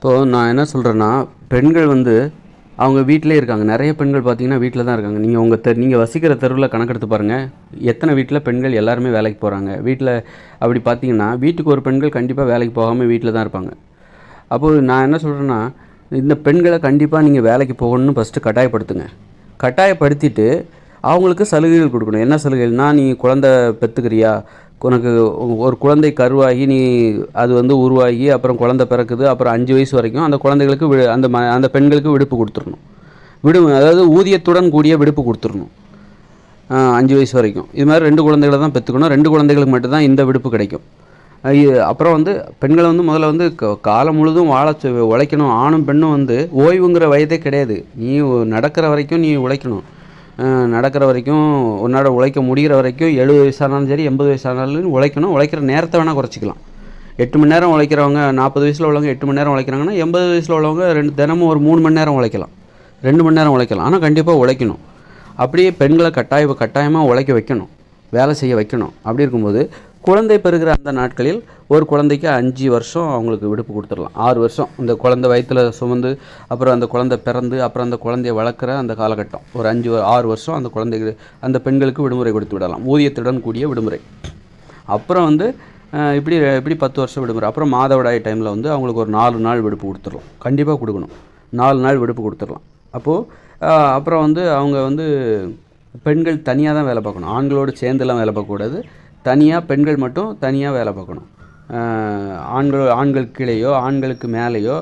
இப்போது நான் என்ன சொல்கிறேன்னா பெண்கள் வந்து அவங்க வீட்டிலே இருக்காங்க. நிறைய பெண்கள் பார்த்தீங்கன்னா வீட்டில் தான் இருக்காங்க. நீங்கள் உங்கள் தெரு நீங்கள் வசிக்கிற தெருவில் கணக்கெடுத்து பாருங்கள் எத்தனை வீட்டில் பெண்கள் எல்லாருமே வேலைக்கு போகிறாங்க வீட்டில் அப்படி பார்த்தீங்கன்னா வீட்டுக்கு ஒரு பெண்கள் கண்டிப்பாக வேலைக்கு போகாமல் வீட்டில் தான் இருப்பாங்க. அப்போது நான் என்ன சொல்கிறேன்னா இந்த பெண்களை கண்டிப்பாக நீங்கள் வேலைக்கு போகணும்னு ஃபஸ்ட்டு கட்டாயப்படுத்துங்க. கட்டாயப்படுத்திட்டு அவங்களுக்கு சலுகைகள் கொடுக்கணும். என்ன சலுகைகள்னால் நீ குழந்தை பெற்றுக்கிறியா உனக்கு ஒரு குழந்தை கருவாகி நீ அது வந்து உருவாகி அப்புறம் குழந்தை பிறக்குது அப்புறம் அஞ்சு வயசு வரைக்கும் அந்த குழந்தைகளுக்கு வி அந்த ம அந்த பெண்களுக்கு விடுப்பு கொடுத்துடணும். விடு அதாவது ஊதியத்துடன் கூடிய விடுப்பு கொடுத்துடணும். அஞ்சு வயசு வரைக்கும். இது மாதிரி ரெண்டு குழந்தைகளை தான் பெற்றுக்கணும். ரெண்டு குழந்தைகளுக்கு மட்டும்தான் இந்த விடுப்பு கிடைக்கும். அப்புறம் வந்து பெண்களை வந்து முதல்ல வந்து க- காலம் முழுதும் வாழ உழைக்கணும். ஆணும் பெண்ணும் வந்து ஓய்வுங்கிற வயதே கிடையாது. நீ நடக்கிற வரைக்கும் நீ உழைக்கணும். நடக்கிற வரைக்கும் உன்னோட உழைக்க முடிகிற வரைக்கும் எழுபது வயசானாலும் சரி எண்பது வயசானாலும் உழைக்கணும். உழைக்கிற நேரத்தை வேணால் குறைச்சிக்கலாம். எட்டு மணி நேரம் உழைக்கிறவங்க நாற்பது வயசில் உள்ளவங்க எட்டு மணி நேரம் உழைக்கிறாங்கன்னா எண்பது வயசில் உள்ளவங்க ரெண்டு தினமும் ஒரு மூணு மணி நேரம் உழைக்கலாம். ரெண்டு மணி நேரம் உழைக்கலாம். ஆனால் கண்டிப்பாக உழைக்கணும். அப்படியே பெண்களை கட்டாய கட்டாயமாக உழைக்க வைக்கணும். வேலை செய்ய வைக்கணும். அப்படி இருக்கும்போது குழந்தை பெறுகிற அந்த நாட்களில் ஒரு குழந்தைக்கு அஞ்சு வருஷம் அவங்களுக்கு விடுப்பு கொடுத்துடலாம். ஆறு வருஷம். இந்த குழந்தை வயிற்றில் சுமந்து அப்புறம் அந்த குழந்தை பிறந்து அப்புறம் அந்த குழந்தைய வளர்க்குற அந்த காலகட்டம். ஒரு அஞ்சு ஆறு வருஷம் அந்த குழந்தைக்கு அந்த பெண்களுக்கு விடுமுறை கொடுத்து விடலாம். ஊதியத்துடன் கூடிய விடுமுறை. அப்புறம் வந்து இப்படி இப்படி பத்து வருஷம் விடுமுறை. அப்புறம் மாதவிடாய் டைமில் வந்து அவங்களுக்கு ஒரு நாலு நாள் விடுப்பு கொடுத்துடலாம். கண்டிப்பாக கொடுக்கணும். நாலு நாள் விடுப்பு கொடுத்துடலாம். அப்போது அப்புறம் வந்து அவங்க வந்து பெண்கள் தனியாக தான் வேலை பார்க்கணும். ஆண்களோடு சேர்ந்துலாம் வேலை பார்க்கக்கூடாது. தனியாக பெண்கள் மட்டும் தனியாக வேலை பார்க்கணும். ஆண்கள் ஆண்கள் கீழேயோ ஆண்களுக்கு மேலேயோ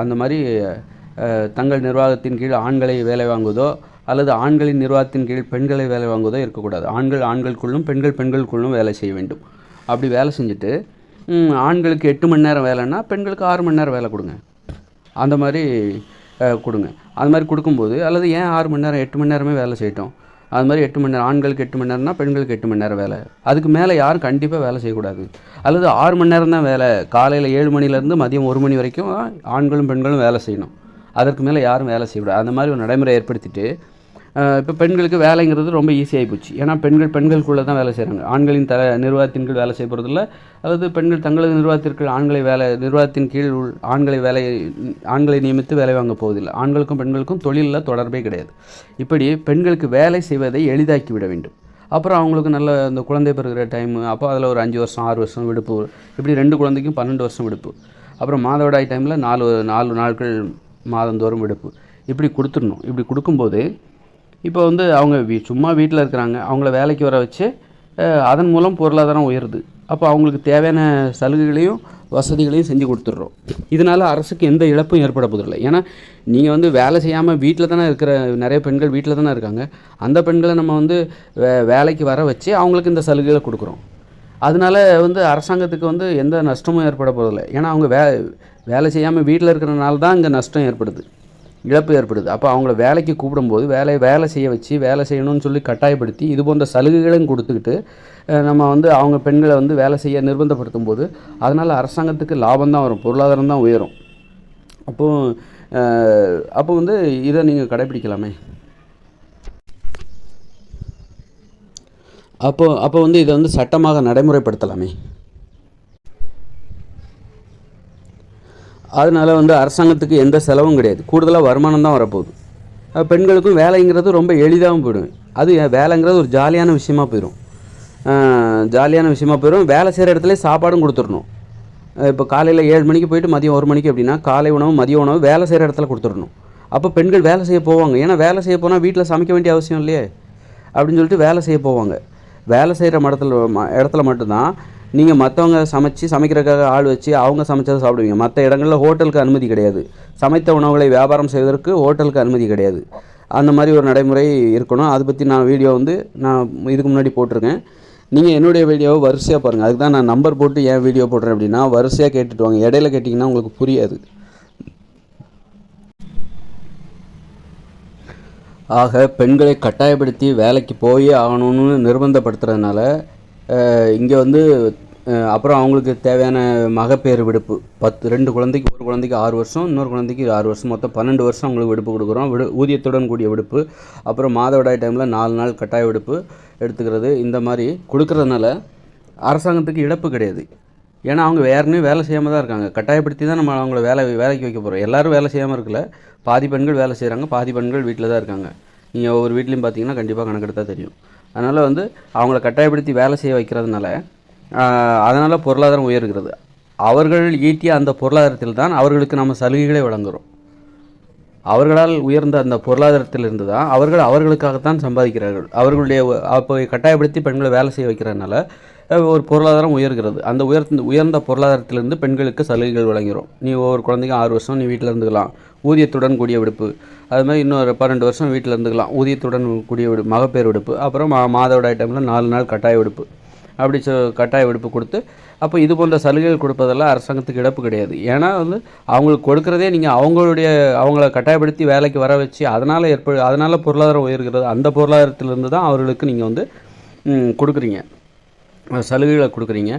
அந்த மாதிரி தங்கள் நிர்வாகத்தின் கீழ் ஆண்களை வேலை வாங்குவதோ அல்லது ஆண்களின் நிர்வாகத்தின் கீழ் பெண்களை வேலை வாங்குவதோ இருக்கக்கூடாது. ஆண்கள் ஆண்களுக்குள்ளும் பெண்கள் பெண்களுக்குள்ளும் வேலை செய்ய வேண்டும். அப்படி வேலை செஞ்சுட்டு ஆண்களுக்கு எட்டு மணி நேரம் வேலைன்னா பெண்களுக்கு ஆறு மணி நேரம் வேலை கொடுங்க. அந்த மாதிரி கொடுங்க. அது மாதிரி கொடுக்கும்போது அல்லது ஏன் ஆறு மணி நேரம் எட்டு மணி நேரமே வேலை செய்யட்டும்? அது மாதிரி எட்டு மணி நேரம் ஆண்களுக்கு எட்டு மணி நேரம்னா பெண்களுக்கு எட்டு மணி நேரம் வேலை. அதுக்கு மேலே யாரும் கண்டிப்பாக வேலை செய்யக்கூடாது. அல்லது ஆறு மணி நேரம் தான் வேலை. காலையில் ஏழு மணிலேருந்து மதியம் ஒரு மணி வரைக்கும் ஆண்களும் பெண்களும் வேலை செய்யணும். அதற்கு மேலே யாரும் வேலை செய்யக்கூடாது. அந்த மாதிரி ஒரு நடைமுறை ஏற்படுத்திட்டு இப்போ பெண்களுக்கு வேலைங்கிறது ரொம்ப ஈஸியாகி போச்சு. ஏன்னா பெண்கள் பெண்களுக்குள்ளே தான் வேலை செய்கிறாங்க ஆண்களின் தலை நிர்வாகத்தின் கீழ் வேலை செய்ய போகிறதில்ல அதாவது பெண்கள் தங்களது நிர்வாகத்திற்கு ஆண்களை வேலை நிர்வாகத்தின் கீழ் உள் ஆண்களை வேலை ஆண்களை நியமித்து வேலை வாங்க போவதில்லை. ஆண்களுக்கும் பெண்களுக்கும் தொழிலில் தொடர்பே கிடையாது. இப்படி பெண்களுக்கு வேலை செய்வதை எளிதாக்கி விட வேண்டும். அப்புறம் அவங்களுக்கு நல்ல இந்த குழந்தை பிறகுற டைமு அப்போ அதில் ஒரு அஞ்சு வருஷம் ஆறு வருஷம் விடுப்பு. இப்படி ரெண்டு குழந்தைக்கும் பன்னெண்டு வருஷம் விடுப்பு. அப்புறம் மாதவிடாய் டைமில் நாலு நாலு நாட்கள் மாதந்தோறும் விடுப்பு. இப்படி கொடுத்துடணும். இப்படி கொடுக்கும்போது இப்போ வந்து அவங்க வீ சும்மா வீட்டில் இருக்கிறாங்க. அவங்கள வேலைக்கு வர வச்சு அதன் மூலம் பொருளாதாரம் உயருது. அப்போ அவங்களுக்கு தேவையான சலுகைகளையும் வசதிகளையும் செஞ்சு கொடுத்துட்றோம். இதனால் அரசுக்கு எந்த இழப்பும் ஏற்பட போதில்லை ஏன்னா நீங்கள் வந்து வேலை செய்யாமல் வீட்டில் தானே இருக்கிற நிறைய பெண்கள் வீட்டில் தானே இருக்காங்க. அந்த பெண்களை நம்ம வந்து வே வேலைக்கு வர வச்சு அவங்களுக்கு இந்த சலுகைகளை கொடுக்குறோம். அதனால வந்து அரசாங்கத்துக்கு வந்து எந்த நஷ்டமும் ஏற்பட போதில்லை ஏன்னா அவங்க வே வேலை செய்யாமல் வீட்டில் இருக்கிறனால தான் இங்கே நஷ்டம் ஏற்படுது. இழப்பு ஏற்படுது. அப்போ அவங்கள வேலைக்கு கூப்பிடும்போது வேலையை வேலை செய்ய வச்சு வேலை செய்யணும்னு சொல்லி கட்டாயப்படுத்தி இது போன்ற சலுகைகளையும் கொடுத்துக்கிட்டு நம்ம வந்து அவங்க பெண்களை வந்து வேலை செய்ய நிர்பந்தப்படுத்தும் போது அதனால் அரசாங்கத்துக்கு லாபம் தான் வரும். பொருளாதாரம் தான் உயரும். அப்போது அப்போ வந்து இதை நீங்கள் கடைப்பிடிக்கலாமே அப்போ அப்போ வந்து இதை வந்து சட்டமாக நடைமுறைப்படுத்தலாமே? அதனால வந்து அரசாங்கத்துக்கு எந்த செலவும் கிடையாது. கூடுதலாக வருமானம் தான் வரப்போகுது. பெண்களுக்கும் வேலைங்கிறது ரொம்ப எளிதாகவும் போயிடும். அது ஏன்? வேலைங்கிறது ஒரு ஜாலியான விஷயமா போயிடும் ஜாலியான விஷயமா போயிடும் வேலை செய்கிற இடத்துல சாப்பாடும் கொடுத்துடணும். இப்போ காலையில் ஏழு மணிக்கு போயிட்டு மதியம் ஒரு மணிக்கு அப்படின்னா காலை உணவு மதிய உணவு வேலை செய்கிற இடத்துல கொடுத்துடணும். அப்போ பெண்கள் வேலை செய்ய போவாங்க. ஏன்னா வேலை செய்ய போனால் வீட்டில் சமைக்க வேண்டிய அவசியம் இல்லையே. அப்படின்னு சொல்லிட்டு வேலை செய்ய போவாங்க. வேலை செய்கிற மடத்தில் ம- இடத்துல மட்டும்தான் நீங்கள் மற்றவங்க சமைச்சு சமைக்கிறதுக்காக ஆள் வச்சு அவங்க சமைச்சதை சாப்பிடுவீங்க. மற்ற இடங்களில் ஹோட்டலுக்கு அனுமதி கிடையாது. சமைத்த உணவுகளை வியாபாரம் செய்வதற்கு ஹோட்டலுக்கு அனுமதி கிடையாது. அந்த மாதிரி ஒரு நடைமுறை இருக்கணும். அதை பற்றி நான் வீடியோ வந்து நான் இதுக்கு முன்னாடி போட்டிருக்கேன். நீங்கள் என்னுடைய வீடியோவை வரிசையாக பாருங்கள் அதுக்கு தான் நான் நம்பர் போட்டு ஏன் வீடியோ போடுறேன் அப்படின்னா வரிசையாக கேட்டுட்டு வாங்க. இடையில கேட்டிங்கன்னா உங்களுக்கு புரியாது. ஆக பெண்களை கட்டாயப்படுத்தி வேலைக்கு போயே ஆகணும்னு நிர்பந்தப்படுத்துறதுனால இங்கே வந்து அப்புறம் அவங்களுக்கு தேவையான மகப்பேறு விடுப்பு. பத்து ரெண்டு குழந்தைக்கு ஒரு குழந்தைக்கு ஆறு வருஷம் இன்னொரு குழந்தைக்கு ஆறு வருஷம். மொத்தம் பன்னெண்டு வருஷம் அவங்களுக்கு விடுப்பு கொடுக்குறோம். விடு ஊதியத்துடன் கூடிய விடுப்பு. அப்புறம் மாதவிடாய் டைமில் நாலு நாள் கட்டாய விடுப்பு எடுத்துக்கிறது. இந்த மாதிரி கொடுக்கறதுனால அரசாங்கத்துக்கு இழப்பு கிடையாது. ஏன்னா அவங்க வேறுனே வேலை செய்யாமல் தான் இருக்காங்க. கட்டாயப்படுத்தி தான் நம்ம அவங்கள வேலை வேலைக்கு வைக்க போகிறோம் எல்லாரும் வேலை செய்யாமல் இருக்கல. பாதி பெண்கள் வேலை செய்கிறாங்க பாதி பெண்கள் வீட்டில் தான் இருக்காங்க. நீங்கள் ஒவ்வொரு வீட்லேயும் பார்த்தீங்கன்னா கண்டிப்பாக கணக்கெடுத்தால் தெரியும். அதனால் வந்து அவங்கள கட்டாயப்படுத்தி வேலை செய்ய வைக்கிறதுனால அதனால் பொருளாதாரம் உயர்கிறது. அவர்கள் ஈட்டிய அந்த பொருளாதாரத்தில் தான் அவர்களுக்கு நம்ம சலுகைகளை வழங்குகிறோம் அவர்களால் உயர்ந்த அந்த பொருளாதாரத்திலிருந்து தான் அவர்கள் அவர்களுக்காகத்தான் சம்பாதிக்கிறார்கள். அவர்களுடைய அப்போ கட்டாயப்படுத்தி பெண்களை வேலை செய்ய வைக்கிறதுனால ஒரு பொருளாதாரம் உயர்கிறது. அந்த உயர்ந்த உயர்ந்த பொருளாதாரத்திலிருந்து பெண்களுக்கு சலுகைகள் வழங்குகிறோம் நீ ஒவ்வொரு குழந்தைக்கும் ஆறு வருஷம் நீ வீட்டில் இருந்துக்கலாம். ஊதியத்துடன் கூடிய விடுப்பு. அது மாதிரி இன்னொரு பன்னெண்டு வருஷம் வீட்டில் இருந்துக்கலாம். ஊதியத்துடன் கூடிய விடு மகப்பேறு விடுப்பு. அப்புறம் மா மாதவிடாய் டைமில் நாலு நாள் கட்டாய விடுப்பு. அப்படி சொ கட்டாய விடுப்பு கொடுத்து அப்போ இது போன்ற சலுகைகள் கொடுப்பதெல்லாம் அரசாங்கத்துக்கு இழப்பு கிடையாது. ஏன்னா வந்து அவங்களுக்கு கொடுக்குறதே நீங்கள் அவங்களுடைய அவங்கள கட்டாயப்படுத்தி வேலைக்கு வர வச்சு அதனால் ஏற்ப அதனால் பொருளாதாரம் உயர்கிறது அந்த பொருளாதாரத்திலிருந்து தான் அவர்களுக்கு நீங்கள் வந்து கொடுக்குறீங்க. சலுகைகளை கொடுக்குறீங்க.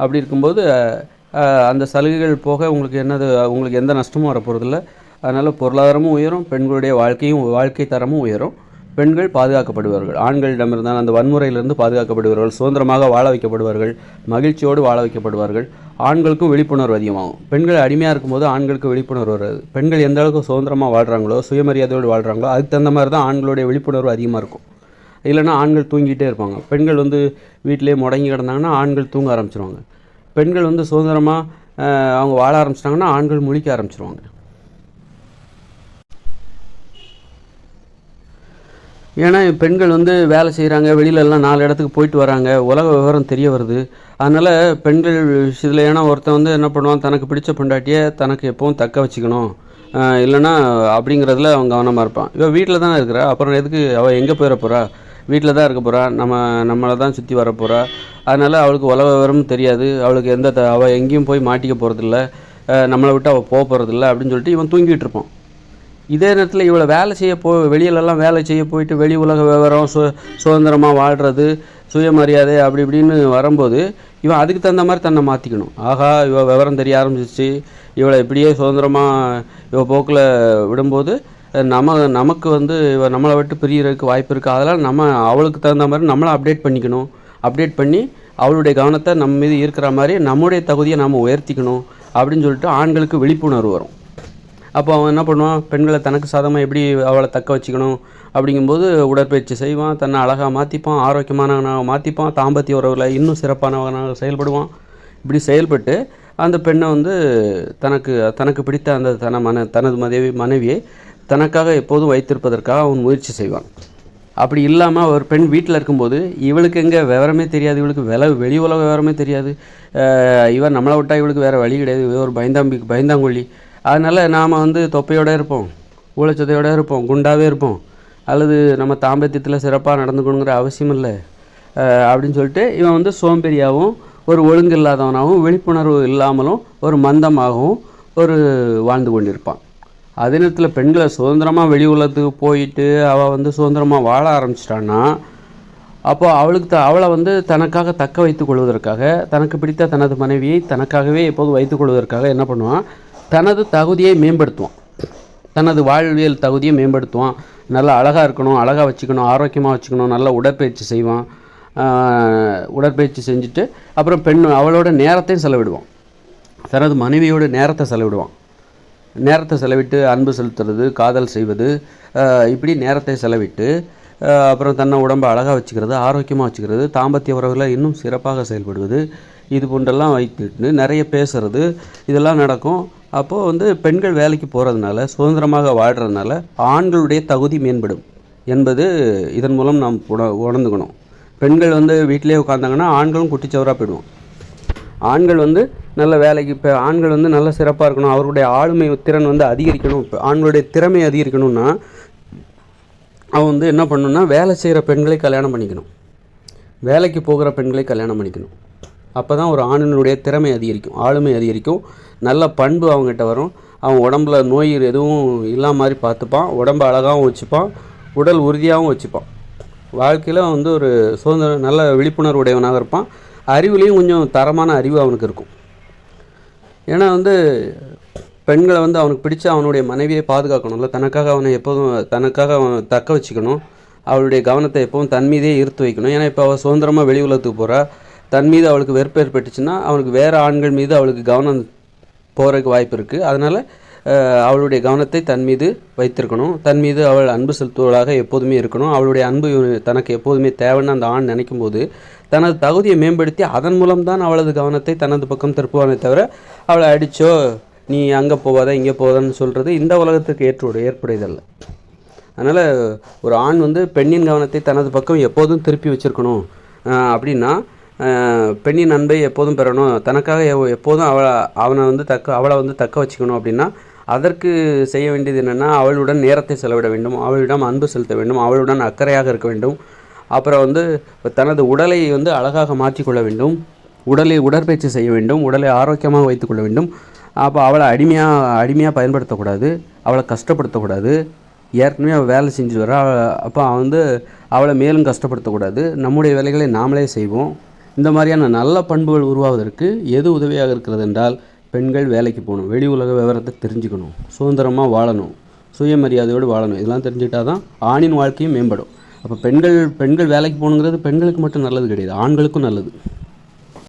அப்படி இருக்கும்போது அந்த சலுகைகள் போக உங்களுக்கு என்னது உங்களுக்கு எந்த நஷ்டமும் வரப்போகிறதில்ல அதனால் பொருளாதாரமும் உயரும் பெண்களுடைய வாழ்க்கையும் வாழ்க்கை தரமும் உயரும். பெண்கள் பாதுகாக்கப்படுவார்கள். ஆண்களிடமிருந்தால் அந்த வன்முறையிலிருந்து பாதுகாக்கப்படுவார்கள். சுதந்திரமாக வாழ வைக்கப்படுவார்கள். மகிழ்ச்சியோடு வாழ வைக்கப்படுவார்கள். ஆண்களுக்கும் விழிப்புணர்வு அதிகமாகும். பெண்கள் அடிமையாக இருக்கும்போது ஆண்களுக்கு விழிப்புணர்வு வராது. பெண்கள் எந்த அளவுக்கு சுதந்திரமாக வாழ்கிறாங்களோ சுயமரியாதையோடு வாழ்கிறாங்களோ அதுக்கு தகுந்த மாதிரி தான் ஆண்களுடைய விழிப்புணர்வு அதிகமாக இருக்கும். இல்லைன்னா ஆண்கள் தூங்கிட்டே இருப்பாங்க. பெண்கள் வந்து வீட்டிலே முடங்கி கிடந்தாங்கன்னா ஆண்கள் தூங்க ஆரம்பிச்சிருவாங்க. பெண்கள் வந்து சுதந்திரமாக அவங்க வாழ ஆரம்பிச்சிட்டாங்கன்னா ஆண்கள் முழிக்க ஆரம்பிச்சிருவாங்க. ஏன்னா பெண்கள் வந்து வேலை செய்கிறாங்க வெளியிலலாம் நாலு இடத்துக்கு போயிட்டு வராங்க உலக விவரம் தெரிய வருது. அதனால் பெண்கள் விஷயத்தில் ஏன்னா ஒருத்தன் வந்து என்ன பண்ணுவான் தனக்கு பிடிச்ச பொண்டாட்டியை தனக்கு எப்பவும் தக்க வச்சுக்கணும். இல்லைன்னா அப்படிங்கிறதுல அவன் கவனமாக இருப்பான். இவன் வீட்டில் தானே இருக்கிறா? அப்புறம் எதுக்கு அவள் எங்கே போயிட போகிறா வீட்டில் தான் இருக்க போகிறா நம்ம நம்மளை தான் சுற்றி வர போகிறா அதனால் அவளுக்கு உலக விவரமும் தெரியாது. அவளுக்கு எந்த த அவள் எங்கேயும் போய் மாட்டிக்க போகிறதில்ல நம்மளை விட்டு அவள் போக போகிறதில்ல அப்படின்னு சொல்லிட்டு இவன் தூங்கிட்டு இருப்பான். இதே நேரத்தில் இவளை வேலை செய்ய போ வெளியிலலாம் வேலை செய்ய போயிட்டு வெளி உலக விவரம் சு சுதந்திரமாக வாழ்கிறது சுயமரியாதை அப்படி இப்படின்னு வரும்போது இவன் அதுக்கு தகுந்த மாதிரி தன்னை மாற்றிக்கணும் ஆகா இவள் விவரம் தெரிய ஆரம்பிச்சிச்சு இவளை இப்படியே சுதந்திரமாக இவள் போக்கில் விடும்போது நம்ம நமக்கு வந்து இவள் நம்மளை விட்டு பிரியறதுக்கு வாய்ப்பு இருக்குது அதெல்லாம் நம்ம அவளுக்கு தகுந்த மாதிரி நம்மளை அப்டேட் பண்ணிக்கணும். அப்டேட் பண்ணி அவளுடைய கவனத்தை நம்ம மீது இருக்கிற மாதிரி நம்முடைய தகுதியை நம்ம உயர்த்திக்கணும் அப்படின்னு சொல்லிட்டு ஆண்களுக்கு விழிப்புணர்வு வரும். அப்போ அவன் என்ன பண்ணுவான்? பெண்களை தனக்கு சாதமாக எப்படி அவளை தக்க வச்சுக்கணும்? அப்படிங்கும்போது உடற்பயிற்சி செய்வான். தன்னை அழகாக மாற்றிப்பான் ஆரோக்கியமானவனாக மாற்றிப்பான் தாம்பத்திய உறவில் இன்னும் சிறப்பானவனாக செயல்படுவான். இப்படி செயல்பட்டு அந்த பெண்ணை வந்து தனக்கு தனக்கு பிடித்த அந்த தன மன தனது மனைவி மனைவியை தனக்காக எப்போதும் வைத்திருப்பதற்காக அவன் முயற்சி செய்வான். அப்படி இல்லாமல் ஒரு பெண் வீட்டில் இருக்கும்போது இவளுக்கு எங்கே விவரமே தெரியாது. இவளுக்கு வில வெளி உலக விவரமே தெரியாது. இவன் நம்மளை விட்டால் இவளுக்கு வேறு வழி கிடையாது. இவ ஒரு பயந்தாம்பி பயந்தாங்கொல்லி அதனால் நாம் வந்து தொப்பையோட இருப்போம் ஊழச்சதையோடு இருப்போம் குண்டாகவே இருப்போம். அல்லது நம்ம தாம்பத்தியத்தில் சிறப்பாக நடந்துக்கணுங்கிற அவசியம் இல்லை. அப்படின்னு சொல்லிட்டு இவன் வந்து சோம்பேறியாகவும் ஒரு ஒழுங்கு இல்லாதவனாகவும் விழிப்புணர்வு இல்லாமலும் ஒரு மந்தமாகவும் ஒரு வாழ்ந்து கொண்டிருப்பான். அதே நேரத்தில் பெண்களை சுதந்திரமாக வெளி உலகத்துக்கு போயிட்டு அவள் வந்து சுதந்திரமாக வாழ ஆரம்பிச்சிட்டான்னா அப்போ அவளுக்கு த அவளை வந்து தனக்காக தக்க வைத்துக் கொள்வதற்காக தனக்கு பிடித்த தனது மனைவியை தனக்காகவே எப்போதும் வைத்துக் கொள்வதற்காக என்ன பண்ணுவான்? தனது தகுதியை மேம்படுத்துவான். தனது வாழ்வியல் தகுதியை மேம்படுத்துவான். நல்லா அழகாக இருக்கணும் அழகாக வச்சுக்கணும் ஆரோக்கியமாக வச்சுக்கணும் நல்லா உடற்பயிற்சி செய்வான். உடற்பயிற்சி செஞ்சுட்டு அப்புறம் பெண் அவளோட நேரத்தையும் செலவிடுவான். தனது மனைவியோட நேரத்தை செலவிடுவான். நேரத்தை செலவிட்டு அன்பு செலுத்துறது காதல் செய்வது இப்படி நேரத்தை செலவிட்டு அப்புறம் தன்னை உடம்பை அழகாக வச்சுக்கிறது ஆரோக்கியமாக வச்சுக்கிறது தாம்பத்திய உறவுகளை இன்னும் சிறப்பாக செயல்படுவது இது போன்றெல்லாம் வைத்துட்டு நிறைய பேசுகிறது இதெல்லாம் நடக்கும். அப்போது வந்து பெண்கள் வேலைக்கு போகிறதுனால சுதந்திரமாக வாழ்கிறதுனால ஆண்களுடைய தகுதி மேம்படும் என்பது இதன் மூலம் நாம் உண உணர்ந்துக்கணும். பெண்கள் வந்து வீட்டிலே உட்காந்தாங்கன்னா ஆண்களும் குட்டிச்சவராக போயிடுவோம். ஆண்கள் வந்து நல்ல வேலைக்கு இப்போ ஆண்கள் வந்து நல்ல சிறப்பாக இருக்கணும் அவருடைய ஆளுமை திறன் வந்து அதிகரிக்கணும் இப்போ ஆண்களுடைய திறமை அதிகரிக்கணும்னா அவன் வந்து என்ன பண்ணணும்னா வேலை செய்கிற பெண்களை கல்யாணம் பண்ணிக்கணும். வேலைக்கு போகிற பெண்களை கல்யாணம் பண்ணிக்கணும். அப்போ தான் ஒரு ஆணினுடைய திறமை அதிகரிக்கும் ஆளுமை அதிகரிக்கும். நல்ல பண்பு அவங்ககிட்ட வரும். அவன் உடம்புல நோய் எதுவும் இல்லாத மாதிரி பார்த்துப்பான். உடம்பை அழகாகவும் வச்சுப்பான். உடல் உறுதியாகவும் வச்சுப்பான். வாழ்க்கையில் வந்து ஒரு சுதந்திர நல்ல விழிப்புணர்வு உடையவனாக இருப்பான். அறிவுலேயும் கொஞ்சம் தரமான அறிவு அவனுக்கு இருக்கும். ஏன்னா வந்து பெண்களை வந்து அவனுக்கு பிடிச்ச அவனுடைய மனைவியை பாதுகாக்கணும்ல. தனக்காக அவனை எப்போதும் தனக்காக அவன் தக்க வச்சுக்கணும். அவளுடைய கவனத்தை எப்பவும் தன் மீதே ஈர்த்து வைக்கணும். ஏன்னா இப்போ அவள் சுதந்திரமாக வெளி உலகத்துக்கு போகிறா தன் மீது அவளுக்கு வெறுப்பு ஏற்பட்டுச்சுன்னா அவனுக்கு வேறு ஆண்கள் மீது அவளுக்கு கவனம் போகிறதுக்கு வாய்ப்பு இருக்குது அதனால் அவளுடைய கவனத்தை தன் மீது வைத்திருக்கணும். தன் மீது அவள் அன்பு செலுத்துவதாக எப்போதுமே இருக்கணும். அவளுடைய அன்பு தனக்கு எப்போதுமே தேவைன்னு அந்த ஆண் நினைக்கும் போது தனது தகுதியை மேம்படுத்தி அதன் மூலம்தான் அவளது கவனத்தை தனது பக்கம் திருப்புவானே தவிர அவளை அடித்தோ நீ அங்கே போவாத இங்கே போவாதன்னு சொல்கிறது இந்த உலகத்துக்கு ஏற்று ஏற்புடையதல்ல. அதனால் ஒரு ஆண் வந்து பெண்ணின் கவனத்தை தனது பக்கம் எப்போதும் திருப்பி வச்சிருக்கணும். அப்படின்னா பெண்ணின் அன்பை எப்போதும் பெறணும். தனக்காக எவ்- எப்போதும் அவளை அவனை வந்து தக்க அவளை வந்து தக்க வச்சுக்கணும் அப்படின்னா அதற்கு செய்ய வேண்டியது என்னென்னா அவளுடன் நேரத்தை செலவிட வேண்டும். அவளிடம் அன்பு செலுத்த வேண்டும். அவளுடன் அக்கறையாக இருக்க வேண்டும். அப்புறம் வந்து தனது உடலை வந்து அழகாக மாற்றிக்கொள்ள வேண்டும். உடலை உடற்பயிற்சி செய்ய வேண்டும். உடலை ஆரோக்கியமாக வைத்துக்கொள்ள வேண்டும். அப்போ அவளை அடிமையாக அடிமையாக பயன்படுத்தக்கூடாது. அவளை கஷ்டப்படுத்தக்கூடாது. ஏற்கனவே அவள் வேலை செஞ்சு வர. அப்போ வந்து அவளை மேலும் கஷ்டப்படுத்தக்கூடாது. நம்முடைய வேலைகளை நாமளே செய்வோம். இந்த மாதிரியான நல்ல பண்புகள் உருவாவதற்கு எது உதவியாக இருக்கிறது என்றால் பெண்கள் வேலைக்கு போகணும். வெளி உலக விவரத்தை தெரிஞ்சுக்கணும். சுதந்திரமாக வாழணும். சுயமரியாதையோடு வாழணும். இதெல்லாம் தெரிஞ்சுக்கிட்டா தான் ஆணின் வாழ்க்கையும் மேம்படும். அப்போ பெண்கள் பெண்கள் வேலைக்கு போகணுங்கிறது பெண்களுக்கு மட்டும் நல்லது கிடையாது. ஆண்களுக்கும் நல்லது.